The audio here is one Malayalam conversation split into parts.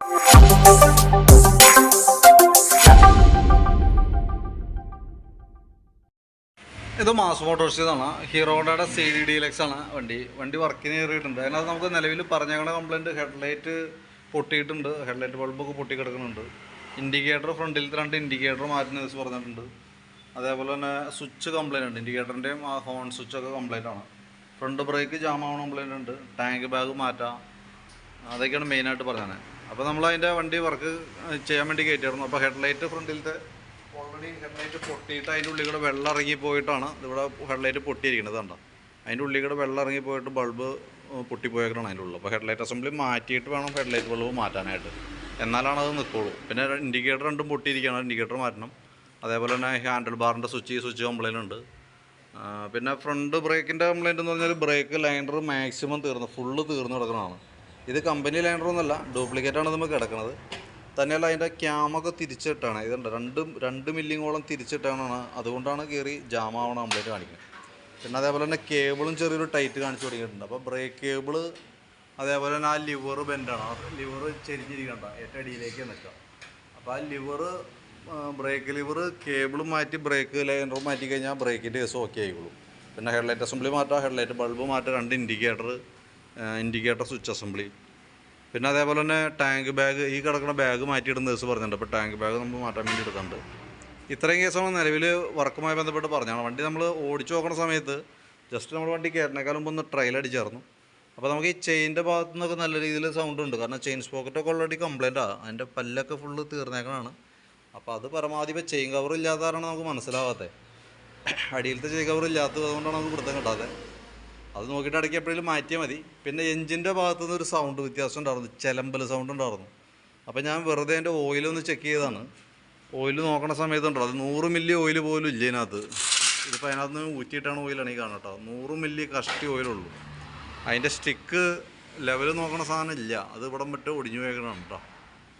ഇത് മാസ് മോട്ടോഴ്സിതാണ് ഹീറോയുടെ സി ഡി ഡി എക്സ് ആണ് വണ്ടി. വണ്ടി വർക്കിന് കയറിയിട്ടുണ്ട്. അതിനകത്ത് നമുക്ക് നിലവിൽ പറഞ്ഞേക്കണ കംപ്ലൈന്റ് ഹെഡ്ലൈറ്റ് പൊട്ടിയിട്ടുണ്ട്. ഹെഡ്ലൈറ്റ് ബൾബൊക്കെ പൊട്ടി കിടക്കുന്നുണ്ട് ഇൻഡിക്കേറ്റർ ഫ്രണ്ടിലത്തെ രണ്ട് ഇൻഡിക്കേറ്റർ മാറ്റുന്ന ദിവസം പറഞ്ഞിട്ടുണ്ട്. അതേപോലെ തന്നെ സ്വിച്ച് കംപ്ലൈന്റ് ഉണ്ട്. ഇൻഡിക്കേറ്ററിന്റെയും ആ ഹോൺ സ്വിച്ചൊക്കെ കംപ്ലൈന്റ് ആണ്. ഫ്രണ്ട് ബ്രേക്ക് ജാമാവണ കംപ്ലയിന്റ് ഉണ്ട്. ടാങ്ക് ബാഗ് മാറ്റാം. അതൊക്കെയാണ് മെയിനായിട്ട് പറഞ്ഞത് അപ്പോൾ നമ്മൾ അതിന്റെ വണ്ടി വർക്ക് ചെയ്യാൻ വേണ്ടി കയറ്റിയായിരുന്നു അപ്പോൾ ഹെഡ്ലൈറ്റ് ഫ്രണ്ടിലത്തെ ഓൾറെഡി ഹെഡ്ലൈറ്റ് പൊട്ടിയിട്ട് അതിന്റെ ഉള്ളിൽ കൂടെ വെള്ളം ഇറങ്ങി പോയിട്ടാണ് ഇവിടെ ഹെഡ്ലൈറ്റ് പൊട്ടിയിരിക്കുന്നത് കണ്ടോ? അതിന്റെ ഉള്ളിൽ കൂടെ വെള്ളം ഇറങ്ങി പോയിട്ട് ബൾബ് പൊട്ടിപ്പോയേക്കാണ് അതിന്റെ ഉള്ളിൽ. അപ്പോൾ ഹെഡ്ലൈറ്റ് അസംബ്ലി മാറ്റിയിട്ട് വേണം ഹെഡ്ലൈറ്റ് ബൾബ് മാറ്റാനായിട്ട്. എന്നാലാണ് അത് നിൽക്കുള്ളൂ പിന്നെ ഇൻഡിക്കേറ്റർ രണ്ടും പൊട്ടിയിരിക്കുകയാണ്. ഇൻഡിക്കേറ്റർ മാറ്റണം. അതേപോലെ തന്നെ ഹാൻഡിൽ ബാറിന്റെ സ്വിച്ച് സ്വിച്ച് കംപ്ലൈന്റ് ഉണ്ട്. പിന്നെ ഫ്രണ്ട് ബ്രേക്കിന്റെ കംപ്ലൈന്റ് എന്ന് പറഞ്ഞാൽ ബ്രേക്ക് ലൈനർ മാക്സിമം തീർന്ന് ഫുള്ള് തീർന്നു കിടക്കുന്നതാണ് ഇത് കമ്പനി ലൈനറൊന്നുമല്ല ആണ് നമുക്ക് കിടക്കുന്നത് തന്നെയല്ല അതിന്റെ ക്യാമൊക്കെ തിരിച്ചിട്ടാണ്. ഇതുണ്ട് രണ്ട് രണ്ട് മില്ലിങ്ങോളം തിരിച്ചിട്ടാണ് അതുകൊണ്ടാണ് കയറി ജാമാവണ കംപ്ലൈന്റ് കാണിക്കുന്നത്. പിന്നെ അതേപോലെ തന്നെ കേബിളും ചെറിയൊരു ടൈറ്റ് കാണിച്ചു തുടങ്ങിയിട്ടുണ്ട്. അപ്പോൾ ബ്രേക്ക് കേബിൾ അതേപോലെ തന്നെ ആ ലിവർ ബെൻഡാണ് ലിവർ ചെരിഞ്ഞിരിക്കണ്ട ഏറ്റവും അടിയിലേക്ക് നിൽക്കുക. അപ്പോൾ ആ ലിവർ ബ്രേക്ക് ലിവർ കേബിൾ മാറ്റി ബ്രേക്ക് ലൈനർ മാറ്റി കഴിഞ്ഞാൽ ബ്രേക്കിന്റെ കേസ് ഓക്കെ ആയിക്കോളും. പിന്നെ ഹെഡ്ലൈറ്റ് അസംബ്ലി മാറ്റാം ഹെഡ്ലൈറ്റ് ബൾബ് മാറ്റാം രണ്ട് ഇൻഡിക്കേറ്റർ ഇൻഡിക്കേറ്റർ സ്വിച്ച് അസംബ്ലി പിന്നെ അതേപോലെ തന്നെ ടാങ്ക് ബാഗ് ഈ കിടക്കുന്ന ബാഗ് മാറ്റിയിടുന്ന ദിവസം പറഞ്ഞിട്ടുണ്ട്. അപ്പോൾ ടാങ്ക് ബാഗ് നമുക്ക് മാറ്റാൻ വേണ്ടി എടുക്കുന്നുണ്ട് ഇത്രയും കേസാണ് നിലവിൽ വർക്കുമായി ബന്ധപ്പെട്ട് പറഞ്ഞാണ് വണ്ടി നമ്മൾ ഓടിച്ചു നോക്കുന്ന സമയത്ത് ജസ്റ്റ് നമ്മൾ വണ്ടി കയറിനേക്കാൾ മുമ്പ് ഒന്ന് ട്രയൽ അടിച്ചായിരുന്നു. അപ്പോൾ നമുക്ക് ഈ ചെയിന്റെ ഭാഗത്തു നിന്നൊക്കെ നല്ല രീതിയിൽ സൗണ്ട് ഉണ്ട്. കാരണം ചെയിൻ സ്പോക്കറ്റൊക്കെ ഓൾറെഡി കംപ്ലൈന്റ് ആണ് അതിന്റെ പല്ലൊക്കെ ഫുള്ള് തീർന്നേക്കണാണ്. അപ്പോൾ അത് പരമാവധി ഇപ്പോൾ ചെയിൻ കവർ ഇല്ലാത്തതാണ് നമുക്ക് മനസ്സിലാവാത്തത് അടിയിലത്തെ ചെയിൻ കവർ ഇല്ലാത്തത് അതുകൊണ്ടാണ് നമുക്ക് പിടുത്തം കിട്ടാത്തത് അത് നോക്കിയിട്ട് ഇടയ്ക്ക് എപ്പോഴും മാറ്റിയാൽ മതി. പിന്നെ എഞ്ചിന്റെ ഭാഗത്തു നിന്ന് ഒരു സൗണ്ട് വ്യത്യാസം ഉണ്ടായിരുന്നു. ചിലമ്പൽ സൗണ്ട് ഉണ്ടായിരുന്നു. അപ്പോൾ ഞാൻ വെറുതെ എന്റെ ഓയിലൊന്ന് ചെക്ക് ചെയ്തതാണ്. ഓയിൽ നോക്കണ സമയത്തുണ്ടോ അത് നൂറ് മില്ലി ഓയിൽ പോലും ഇല്ല ഇതിനകത്ത്. ഇതിപ്പോൾ അതിനകത്ത് നിന്ന് ഊറ്റിയിട്ടാണ് ഓയിലാണ് ഈ കാണാം കേട്ടോ. നൂറ് മില്ലി കഷ്ടി ഓയിലുള്ളൂ അതിന്റെ സ്റ്റിക്ക് ലെവൽ നോക്കണ സാധനം ഇല്ല. അത് ഇവിടെ വിട്ട് ഒടിഞ്ഞു പോയേക്കണം കേട്ടോ.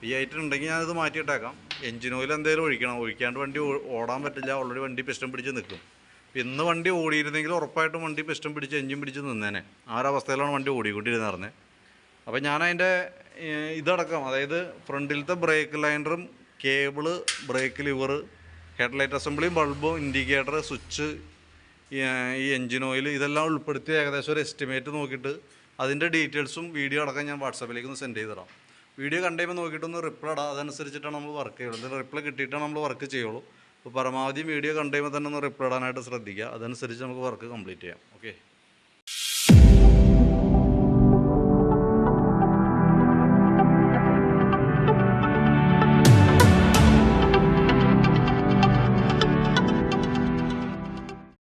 ഈ ഐറ്റം ഉണ്ടെങ്കിൽ ഞാനത് മാറ്റിയിട്ടേക്കാം. എഞ്ചിൻ ഓയിൽ എന്തെങ്കിലും ഒഴിക്കണം. ഒഴിക്കാണ്ട് വണ്ടി ഓടാൻ പറ്റില്ല. ഓൾറെഡി വണ്ടി പിസ്റ്റം പിടിച്ച് നിൽക്കും. ഇന്ന് വണ്ടി ഓടിയിരുന്നെങ്കിൽ ഉറപ്പായിട്ടും വണ്ടി പിസ്റ്റം പിടിച്ച് എഞ്ചിൻ പിടിച്ച് നിന്നേനെ. ആ ഒരവസ്ഥയിലാണ് വണ്ടി ഓടിക്കൊണ്ടിരുന്നത് അപ്പോൾ ഞാൻ അതിന്റെ ഇതടക്കം അതായത് ഫ്രണ്ടിലത്തെ ബ്രേക്ക് ലൈനറും കേബിൾ ബ്രേക്ക് ലിവർ ഹെഡ്ലൈറ്റ് അസംബ്ലിയും ബൾബും ഇൻഡിക്കേറ്റർ സ്വിച്ച് ഈ എൻജിൻ ഓയിൽ ഇതെല്ലാം ഉൾപ്പെടുത്തി ഏകദേശം ഒരു എസ്റ്റിമേറ്റ് നോക്കിയിട്ട് അതിന്റെ ഡീറ്റെയിൽസും വീഡിയോ അടക്കം ഞാൻ വാട്സാപ്പിലേക്ക് ഒന്ന് സെൻഡ് ചെയ്തിടാം വീഡിയോ കണ്ടുകഴിയുമ്പോൾ നോക്കിയിട്ടൊന്ന് റിപ്ലൈ ഇടാം. അതനുസരിച്ചിട്ടാണ് നമ്മൾ വർക്ക് ചെയ്യുള്ളൂ. റിപ്ലൈ കിട്ടിയിട്ടാണ് നമ്മൾ വർക്ക് ചെയ്യുള്ളൂ. അപ്പോൾ പരമാവധി വീഡിയോ കണ്ടുകഴിയുമ്പോൾ തന്നെ ഒന്ന് റിപ്ലൈ ഇടാനായിട്ട് ശ്രദ്ധിക്കുക. അതനുസരിച്ച് നമുക്ക് വർക്ക് കംപ്ലീറ്റ് ചെയ്യാം. ഓക്കെ